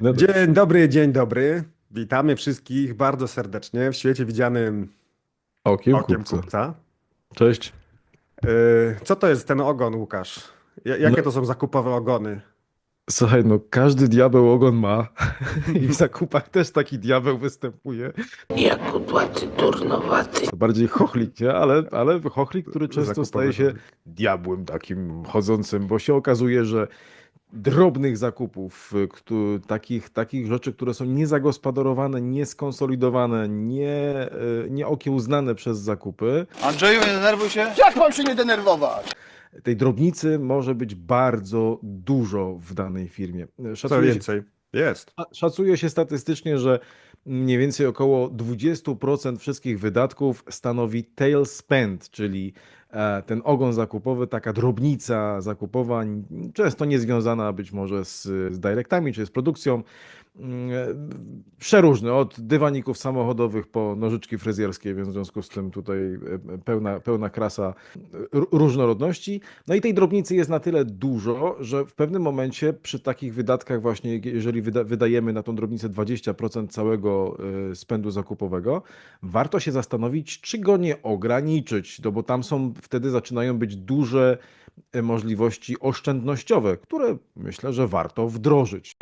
No. Dzień dobry, dzień dobry. Witamy wszystkich bardzo serdecznie w świecie widzianym Okiem, okiem kupca. kupca. Cześć. Yy, Co to jest ten ogon, Łukasz? Ja- Jakie No- to są zakupowe ogony? Słuchaj, no każdy diabeł ogon ma i w zakupach też taki diabeł występuje. Jak kudłaty, durnowaty. Bardziej chochlik, nie? Ale, ale chochlik, który często Zakupowe staje się diabłem takim chodzącym, bo się okazuje, że drobnych zakupów, y, takich, takich rzeczy, które są niezagospodarowane, nieskonsolidowane, nie, y, nieokiełznane przez zakupy, Andrzeju, nie denerwuj się. Jak mam się nie denerwować? tej drobnicy może być bardzo dużo w danej firmie. Co się, więcej? Jest. Szacuje się statystycznie, że mniej więcej około 20% wszystkich wydatków stanowi tail spend, czyli ten ogon zakupowy, taka drobnica zakupowa, często niezwiązana być może z, z directami czy z produkcją. Mm, e, Przeróżne, od dywaników samochodowych po nożyczki fryzjerskie, więc w związku z tym tutaj e, pełna, pełna krasa różnorodności. No i tej drobnicy jest na tyle dużo, że w pewnym momencie przy takich wydatkach właśnie, jeżeli wyda wydajemy na tą drobnicę 20% całego y, spędu zakupowego, warto się zastanowić, czy go nie ograniczyć, no bo tam są, wtedy zaczynają być duże możliwości oszczędnościowe, które myślę, że warto wdrożyć.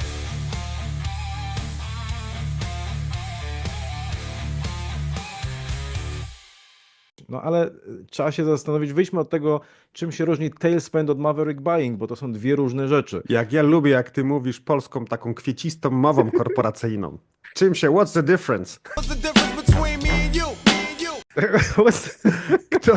No ale y, trzeba się zastanowić, wyjdźmy od tego, czym się różni tail spend od maverick buying, bo to są dwie różne rzeczy. Jak ja lubię, jak ty mówisz polską taką kwiecistą mową korporacyjną. Czym się? What's the difference? Kto,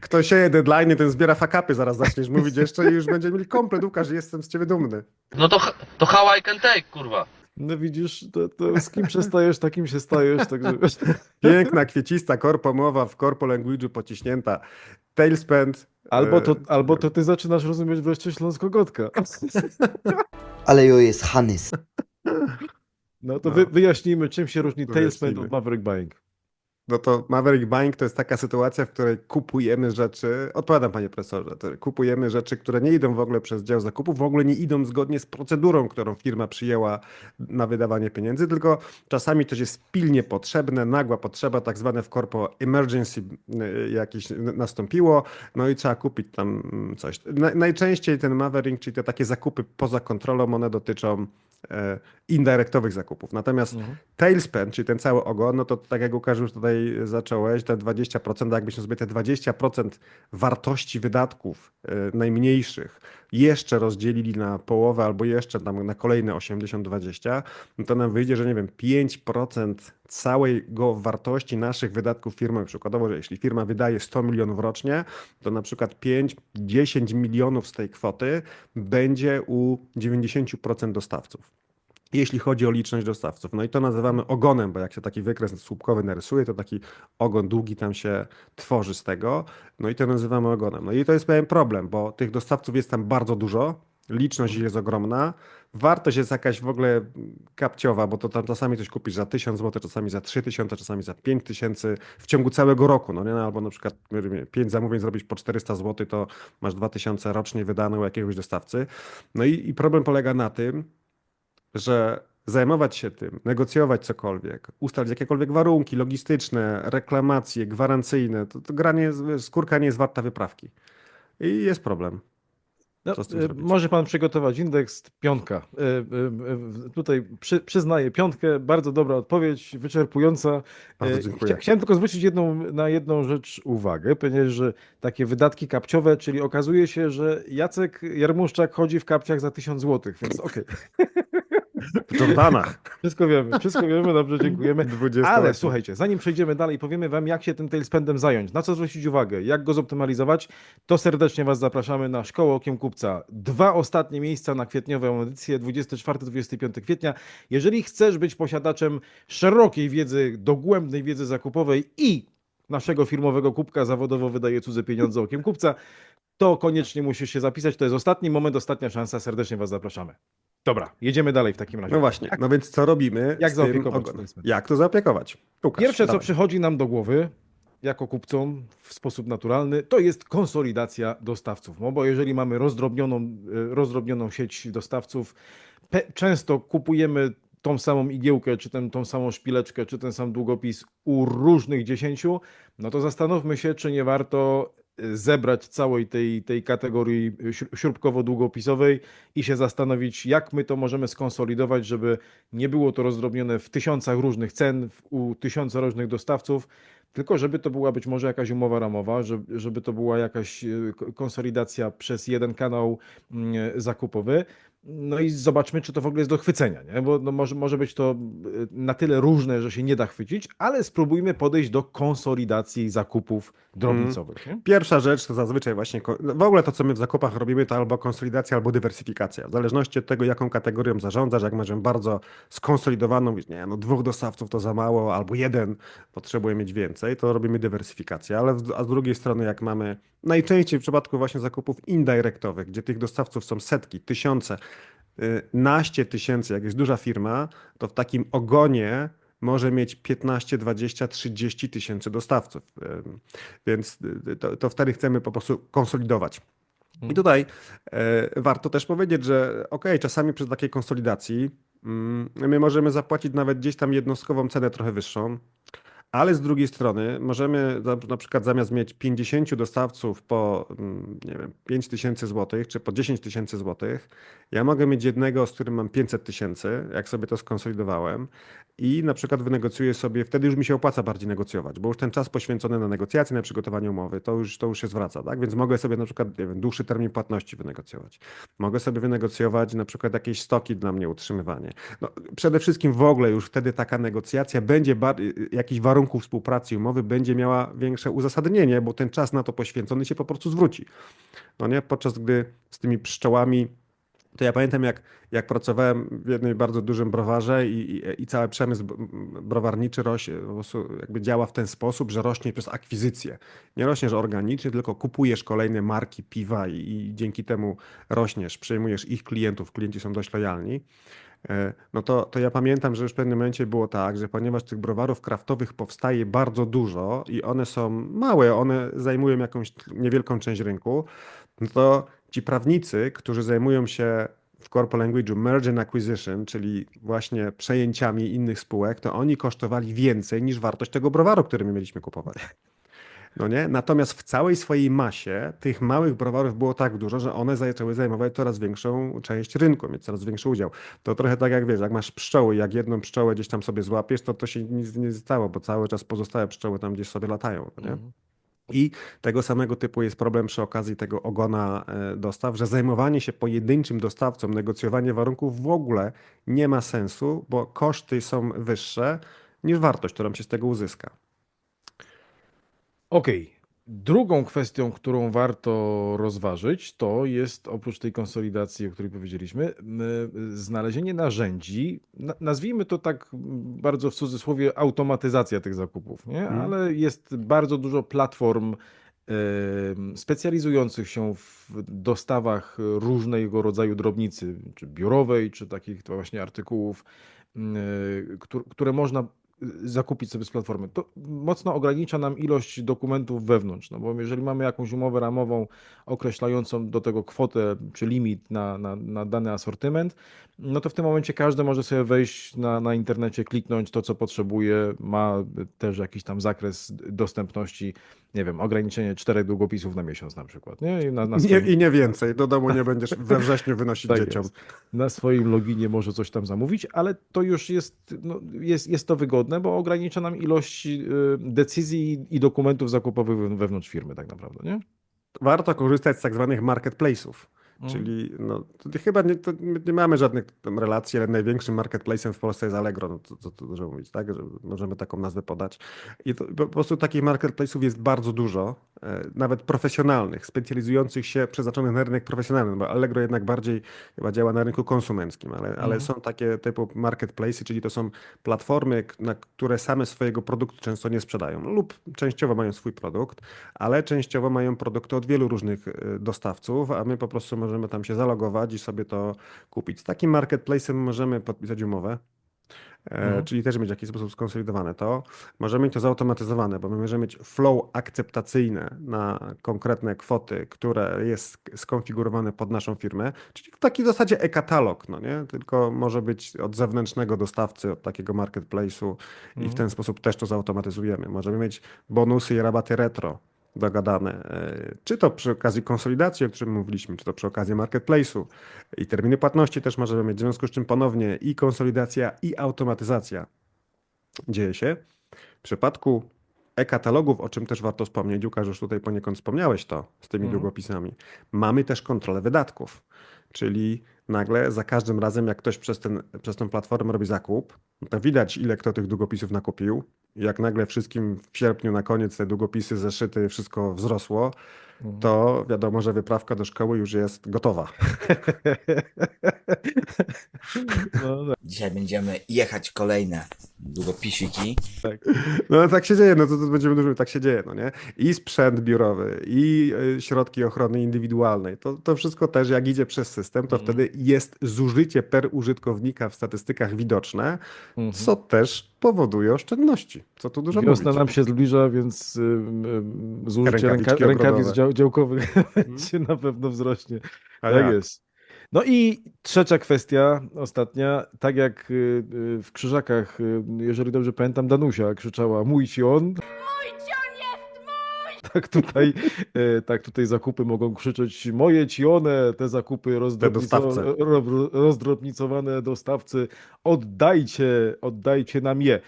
kto sieje deadline, ten zbiera fakapy, zaraz zaczniesz mówić jeszcze i już będzie mieli komplet, Łukasz, jestem z ciebie dumny. No to, to how I can take, kurwa. No widzisz, to, to z kim przestajesz, takim się stajesz, także Piękna, kwiecista korpomowa w korpo language'u pociśnięta. Tailspend. albo to, e, albo to ty zaczynasz rozumieć wreszcie śląsko-gotka. Ale jo jest Hanys. No to No. wy, wyjaśnijmy, czym się różni tail spend Wyjaśnijmy. od maverick buying. No to Maverick Buying to jest taka sytuacja, w której kupujemy rzeczy, odpowiadam panie profesorze, kupujemy rzeczy, które nie idą w ogóle przez dział zakupów, w ogóle nie idą zgodnie z procedurą, którą firma przyjęła na wydawanie pieniędzy, tylko czasami to jest pilnie potrzebne, nagła potrzeba, tak zwane w korpo emergency y, jakieś nastąpiło, no i trzeba kupić tam coś. Na, najczęściej ten Maverick, czyli te takie zakupy poza kontrolą, one dotyczą indirektowych zakupów. Natomiast Mhm. tailspend, czyli ten cały ogon, no to tak jak Łukasz już tutaj zacząłeś, te 20%, a jakbyśmy sobie te 20% wartości wydatków e, najmniejszych jeszcze rozdzielili na połowę albo jeszcze tam na kolejne 80-20, no to nam wyjdzie, że nie wiem, 5% całego wartości naszych wydatków firmy, przykładowo, że jeśli firma wydaje 100 milionów rocznie, to na przykład 5-10 milionów z tej kwoty będzie u 90% dostawców jeśli chodzi o liczność dostawców. No i to nazywamy ogonem, bo jak się taki wykres słupkowy narysuje, to taki ogon długi tam się tworzy z tego. No i to nazywamy ogonem. No i to jest pewien problem, bo tych dostawców jest tam bardzo dużo, liczność jest ogromna, wartość jest jakaś w ogóle kapciowa, bo to tam czasami coś kupisz za 1000 zł, czasami za 3000, czasami za 5000 w ciągu całego roku, no nie? No, albo na przykład 5 zamówień zrobić po 400 zł, to masz 2000 rocznie wydane u jakiegoś dostawcy. No i, i problem polega na tym, że zajmować się tym, negocjować cokolwiek, ustalić jakiekolwiek warunki logistyczne, reklamacje, gwarancyjne, to, to granie, skórka nie jest warta wyprawki. I jest problem. No, e, może pan przygotować indeks piątka. E, e, Tutaj przy, przyznaję piątkę, bardzo dobra odpowiedź, wyczerpująca. Bardzo dziękuję. chcia- Chciałem tylko zwrócić jedną, na jedną rzecz uwagę, ponieważ że takie wydatki kapciowe, czyli okazuje się, że Jacek Jarmuszczak chodzi w kapciach za 1000 zł, więc okej, W Jordanach. wszystko wiemy, wszystko wiemy, dobrze, dziękujemy. 20 Ale słuchajcie, zanim przejdziemy dalej, powiemy Wam, jak się tym tailspendem zająć, na co zwrócić uwagę, jak go zoptymalizować, to serdecznie Was zapraszamy na Szkołę Okiem Kupca. Dwa ostatnie miejsca na kwietniową edycję, 24-25 kwietnia. Jeżeli chcesz być posiadaczem szerokiej wiedzy, dogłębnej wiedzy zakupowej i naszego firmowego kubka zawodowo wydaje cudze pieniądze Okiem Kupca, to koniecznie musisz się zapisać. To jest ostatni moment, ostatnia szansa. Serdecznie Was zapraszamy. Dobra, jedziemy dalej w takim razie. No właśnie, no więc co robimy? Jak z tym zaopiekować ogonem? Jak to zaopiekować? Łukasz, Pierwsze, co dawaj. przychodzi nam do głowy, jako kupcom w sposób naturalny, to jest konsolidacja dostawców. No bo jeżeli mamy rozdrobnioną, e, rozdrobnioną sieć dostawców, pe- często kupujemy tą samą igiełkę, czy ten, tą samą szpileczkę, czy ten sam długopis u różnych dziesięciu, no to zastanówmy się, czy nie warto zebrać całej tej, tej kategorii śrub- śrubkowo-długopisowej i się zastanowić, jak my to możemy skonsolidować, żeby nie było to rozdrobnione w tysiącach różnych cen, u tysiąca różnych dostawców, tylko żeby to była być może jakaś umowa ramowa, żeby, żeby to była jakaś e, ko- konsolidacja przez jeden kanał mm, zakupowy. No i zobaczmy, czy to w ogóle jest do chwycenia, nie? bo no może, może być to e, na tyle różne, że się nie da chwycić, ale spróbujmy podejść do konsolidacji zakupów drobnicowych. Nie? Pierwsza rzecz to zazwyczaj właśnie, no w ogóle to, co my w zakupach robimy, to albo konsolidacja, albo dywersyfikacja. W zależności od tego, jaką kategorią zarządzasz, jak masz bardzo skonsolidowaną, mówisz, nie, no dwóch dostawców to za mało, albo jeden potrzebuje mieć więcej, to robimy dywersyfikację. Ale a z drugiej strony, jak mamy, najczęściej w przypadku właśnie zakupów indirektowych, gdzie tych dostawców są setki, tysiące, y, naście tysięcy, jak jest duża firma, to w takim ogonie może mieć 15, 20, 30 tysięcy dostawców. Ym, Więc y, to, to wtedy chcemy po prostu konsolidować. I tutaj e, warto też powiedzieć, że ok, czasami przy takiej konsolidacji mm, my możemy zapłacić nawet gdzieś tam jednostkową cenę trochę wyższą, ale z drugiej strony możemy na, przykład zamiast mieć 50 dostawców po mm, nie wiem, 5 tysięcy złotych czy po 10 tysięcy złotych, ja mogę mieć jednego, z którym mam 500 tysięcy, jak sobie to skonsolidowałem i na przykład wynegocjuję sobie, wtedy już mi się opłaca bardziej negocjować, bo już ten czas poświęcony na negocjacje, na przygotowanie umowy, to już, to już się zwraca, tak? Więc mogę sobie na przykład, wiem, dłuższy termin płatności wynegocjować. Mogę sobie wynegocjować na przykład jakieś stoki dla mnie, utrzymywanie. No, przede wszystkim w ogóle już wtedy taka negocjacja będzie, bar- jakichś warunków współpracy umowy będzie miała większe uzasadnienie, bo ten czas na to poświęcony się po prostu zwróci. No nie? Podczas gdy z tymi pszczołami to ja pamiętam, jak, jak pracowałem w jednym bardzo dużym browarze i, i, i cały przemysł browarniczy rośnie, jakby działa w ten sposób, że rośnie przez akwizycję. Nie rośniesz organicznie, tylko kupujesz kolejne marki piwa i, i dzięki temu rośniesz, przejmujesz ich klientów, klienci są dość lojalni. E, No to, to ja pamiętam, że już w pewnym momencie było tak, że ponieważ tych browarów kraftowych powstaje bardzo dużo i one są małe, one zajmują jakąś niewielką część rynku, no to ci prawnicy, którzy zajmują się w corporate language'u merge and acquisition, czyli właśnie przejęciami innych spółek, to oni kosztowali więcej niż wartość tego browaru, który my mieliśmy kupować. No nie? Natomiast w całej swojej masie tych małych browarów było tak dużo, że one zaczęły zajmować coraz większą część rynku, mieć coraz większy udział. To trochę tak jak wiesz, jak masz pszczoły, jak jedną pszczołę gdzieś tam sobie złapiesz, to to się nic nie stało, bo cały czas pozostałe pszczoły tam gdzieś sobie latają. no Nie? I tego samego typu jest problem przy okazji tego ogona e, dostaw, że zajmowanie się pojedynczym dostawcą, negocjowanie warunków w ogóle nie ma sensu, bo koszty są wyższe niż wartość, którą się z tego uzyska. Okej. Drugą kwestią, którą warto rozważyć, to jest oprócz tej konsolidacji, o której powiedzieliśmy, znalezienie narzędzi, na- nazwijmy to tak bardzo w cudzysłowie, automatyzacja tych zakupów, nie? Mhm. Ale jest bardzo dużo platform specjalizujących się w dostawach różnego rodzaju drobnicy, czy biurowej, czy takich właśnie artykułów, któr- które można zakupić sobie z platformy. To mocno ogranicza nam ilość dokumentów wewnątrz, no bo jeżeli mamy jakąś umowę ramową określającą do tego kwotę czy limit na, na, na dany asortyment, no to w tym momencie każdy może sobie wejść na, na internecie, kliknąć to, co potrzebuje, ma też jakiś tam zakres dostępności, nie wiem, ograniczenie czterech długopisów na miesiąc na przykład, nie? I na, na Nie, swoim- I nie więcej. Do domu nie będziesz we wrześniu wynosić Tak dzieciom. jest. na swoim loginie może coś tam zamówić, ale to już jest, no, jest, jest to wygodne, bo ogranicza nam ilość y, decyzji i dokumentów zakupowych we- wewnątrz firmy tak naprawdę, nie? Warto korzystać z tak zwanych marketplace'ów. Mhm. Czyli no, chyba nie, nie mamy żadnych relacji, ale największym marketplace'em w Polsce jest Allegro, no to, to, to dużo mówić, tak? Że możemy taką nazwę podać. I to, po prostu takich marketplace'ów jest bardzo dużo, e, nawet profesjonalnych, specjalizujących się, przeznaczonych na rynek profesjonalny, bo Allegro jednak bardziej chyba działa na rynku konsumenckim, ale, ale Mhm. są takie typu marketplace'y, czyli to są platformy, na które same swojego produktu często nie sprzedają lub częściowo mają swój produkt, ale częściowo mają produkty od wielu różnych e, dostawców, a my po prostu możemy tam się zalogować i sobie to kupić. Z takim marketplace'em możemy podpisać umowę. e, Mhm. czyli też mieć w jakiś sposób skonsolidowane to. Możemy mieć to zautomatyzowane, bo my możemy mieć flow akceptacyjne na konkretne kwoty, które jest sk- skonfigurowane pod naszą firmę, czyli w takiej zasadzie e-katalog, no nie? Tylko może być od zewnętrznego dostawcy, od takiego marketplace'u i w Mhm. ten sposób też to zautomatyzujemy. Możemy mieć bonusy i rabaty retro dogadane, e, czy to przy okazji konsolidacji, o którym mówiliśmy, czy to przy okazji marketplace'u i terminy płatności też możemy mieć, w związku z czym ponownie i konsolidacja, i automatyzacja dzieje się. W przypadku e-katalogów, o czym też warto wspomnieć, Łukasz, już tutaj poniekąd wspomniałeś to z tymi Mhm. długopisami, mamy też kontrolę wydatków, czyli nagle za każdym razem, jak ktoś przez, ten, przez tą platformę robi zakup, to widać, ile kto tych długopisów nakupił. Jak nagle wszystkim w sierpniu na koniec te długopisy, zeszyty, wszystko wzrosło, Mhm. to wiadomo, że wyprawka do szkoły już jest gotowa. No, tak. Dzisiaj będziemy jechać kolejne długopisiki. No tak się dzieje, no to, to będziemy dużo, tak się dzieje, no nie? I sprzęt biurowy, i y, środki ochrony indywidualnej. To, to wszystko też jak idzie przez system, to Mhm. wtedy jest zużycie per użytkownika w statystykach widoczne, Mhm. co też powoduje oszczędności. Co tu dużo Wiosna mówić. nam się zbliża, więc ym, zużycie ręka, rękawic dział, działkowych będzie na pewno wzrośnie. A tak jak? jest. No i trzecia kwestia, ostatnia, tak jak y, w Krzyżakach, jeżeli dobrze pamiętam, Danusia krzyczała mój ci on. Tak tutaj, y, tak tutaj zakupy mogą krzyczeć moje ci one, te zakupy rozdrobnico, dostawcy. ro, ro- rozdrobnicowane dostawcy, oddajcie, oddajcie nam je.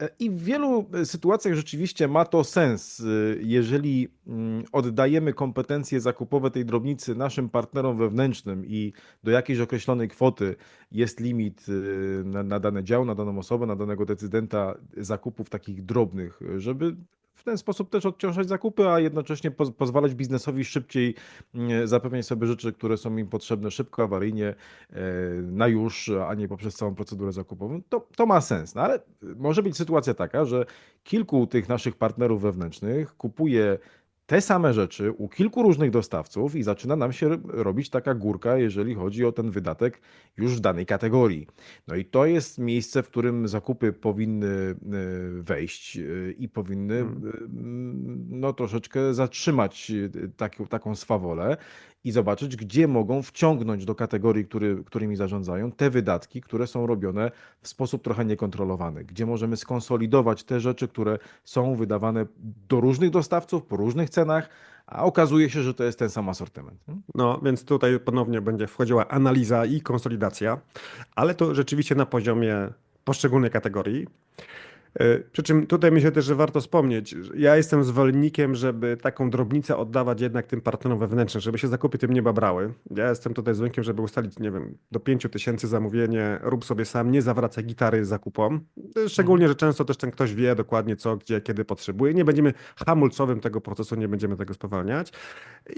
E, I w wielu e, sytuacjach rzeczywiście ma to sens, jeżeli mm, oddajemy kompetencje zakupowe tej drobnicy naszym partnerom wewnętrznym i do jakiejś określonej kwoty jest limit na, na dany dział, na daną osobę, na danego decydenta zakupów takich drobnych, żeby w ten sposób też odciążać zakupy, a jednocześnie poz pozwalać biznesowi szybciej mm, zapewniać sobie rzeczy, które są im potrzebne szybko, awaryjnie, e, na już, a nie poprzez całą procedurę zakupową, to, to ma sens. No ale może być sytuacja taka, że kilku tych naszych partnerów wewnętrznych kupuje te same rzeczy u kilku różnych dostawców i zaczyna nam się robić taka górka, jeżeli chodzi o ten wydatek już w danej kategorii. No i to jest miejsce, w którym zakupy powinny e, wejść e, i powinny Hmm. e, no, troszeczkę zatrzymać taką, taką swawolę i zobaczyć, gdzie mogą wciągnąć do kategorii, który, którymi zarządzają, te wydatki, które są robione w sposób trochę niekontrolowany, gdzie możemy skonsolidować te rzeczy, które są wydawane do różnych dostawców, po różnych cenach, a okazuje się, że to jest ten sam asortyment. No, więc tutaj ponownie będzie wchodziła analiza i konsolidacja, ale to rzeczywiście na poziomie poszczególnej kategorii. Y, Przy czym tutaj myślę też, że warto wspomnieć, ja jestem zwolennikiem, żeby taką drobnicę oddawać jednak tym partnerom wewnętrznym, żeby się zakupy tym nie babrały. Ja jestem tutaj zwolennikiem, żeby ustalić, nie wiem, do 5 tysięcy zamówienie, rób sobie sam, nie zawracaj gitary zakupom. Y, Szczególnie, że często też ten ktoś wie dokładnie co, gdzie, kiedy potrzebuje. Nie będziemy hamulcowym tego procesu, nie będziemy tego spowalniać.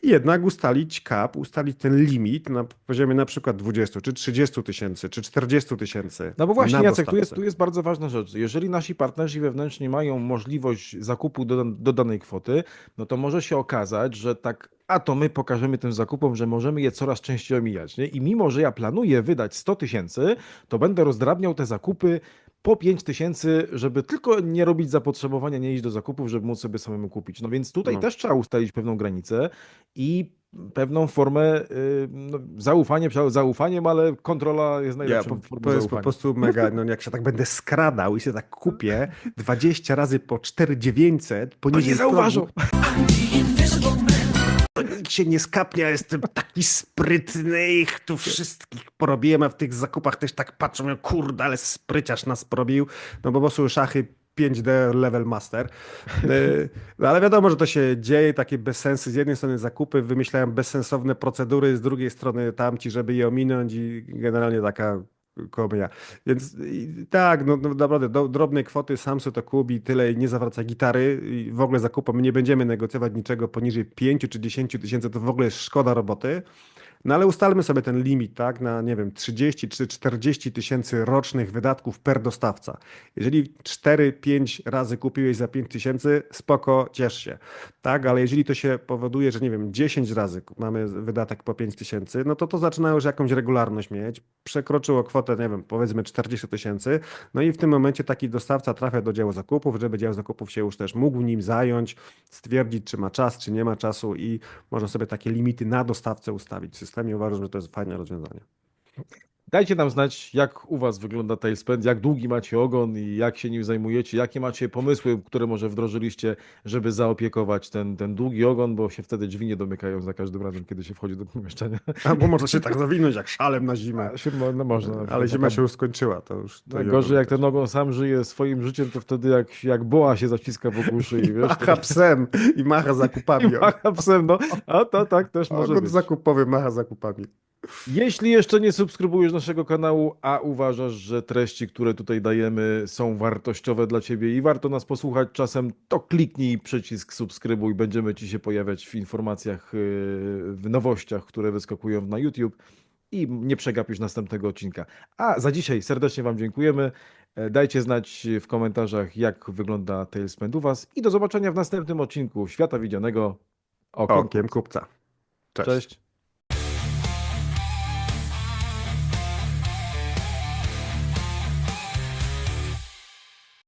Jednak ustalić cap, ustalić ten limit na poziomie na przykład 20 czy 30 tysięcy, czy 40 tysięcy. No bo właśnie, Jacek, tu jest, tu jest bardzo ważna rzecz. Jeżeli nasi partnerzy wewnętrzni mają możliwość zakupu do, do danej kwoty, no to może się okazać, że tak, a to my pokażemy tym zakupom, że możemy je coraz częściej omijać. Nie? I mimo, że ja planuję wydać 100 tysięcy, to będę rozdrabniał te zakupy po 5 tysięcy, żeby tylko nie robić zapotrzebowania, nie iść do zakupów, żeby móc sobie samemu kupić. No więc tutaj No. też trzeba ustalić pewną granicę i pewną formę, y, no, zaufanie, zaufaniem, ale kontrola jest Ja, najlepszą po, formą to jest po zaufania. prostu mega, no jak się tak będę skradał i się tak kupię 20 razy po 4900 poniżej nie zauważą. progu, to Nikt się nie skapnie, ja jestem taki sprytny, ich tu wszystkich porobiłem, a w tych zakupach też tak patrzą, kurde, ale spryciarz nas porobił, no bo prostu szachy 5D level master. Y, No ale wiadomo, że to się dzieje, takie bezsensy. Z jednej strony zakupy wymyślają bezsensowne procedury, z drugiej strony tamci, żeby je ominąć i generalnie taka komia. Więc i tak, no, no naprawdę do, drobne kwoty, sam sobie to kup i tyle i nie zawraca gitary i w ogóle zakupom nie będziemy negocjować niczego poniżej 5 czy 10 tysięcy, to w ogóle szkoda roboty. No ale ustalmy sobie ten limit, tak, na nie wiem, 30 czy 40 tysięcy rocznych wydatków per dostawca. Jeżeli 4-5 razy kupiłeś za 5 tysięcy, spoko, ciesz się, tak, ale jeżeli to się powoduje, że nie wiem, 10 razy mamy wydatek po 5 tysięcy, no to to zaczyna już jakąś regularność mieć, przekroczyło kwotę, nie wiem, powiedzmy 40 tysięcy, no i w tym momencie taki dostawca trafia do działu zakupów, żeby dział zakupów się już też mógł nim zająć, stwierdzić, czy ma czas, czy nie ma czasu i można sobie takie limity na dostawcę ustawić w. Uważam, że to jest fajne rozwiązanie. Dajcie nam znać, jak u Was wygląda Tailspend, jak długi macie ogon i jak się nim zajmujecie, jakie macie pomysły, które może wdrożyliście, żeby zaopiekować ten, ten długi ogon, bo się wtedy drzwi nie domykają za każdym razem, kiedy się wchodzi do pomieszczenia. Albo można się tak zawinąć jak szalem na zimę. A, się, mo- no można. Ale zima się już skończyła, to już... To No, gorzej, jak ten ogon sam żyje swoim życiem, to wtedy jak, jak boa się zaciska wokół szyi, wiesz? Macha psem i macha zakupami. I macha psem, no. A to tak też może Ogon być. zakupowy macha zakupami. Jeśli jeszcze nie subskrybujesz naszego kanału, a uważasz, że treści, które tutaj dajemy są wartościowe dla Ciebie i warto nas posłuchać czasem, to kliknij przycisk subskrybuj. Będziemy Ci się pojawiać w informacjach, yy, w nowościach, które wyskakują na YouTube i nie przegapisz następnego odcinka. A za dzisiaj serdecznie Wam dziękujemy. E, Dajcie znać w komentarzach, jak wygląda Tailspend u Was i do zobaczenia w następnym odcinku Świata Widzianego Okiem. Okiem kupca. Cześć. Cześć.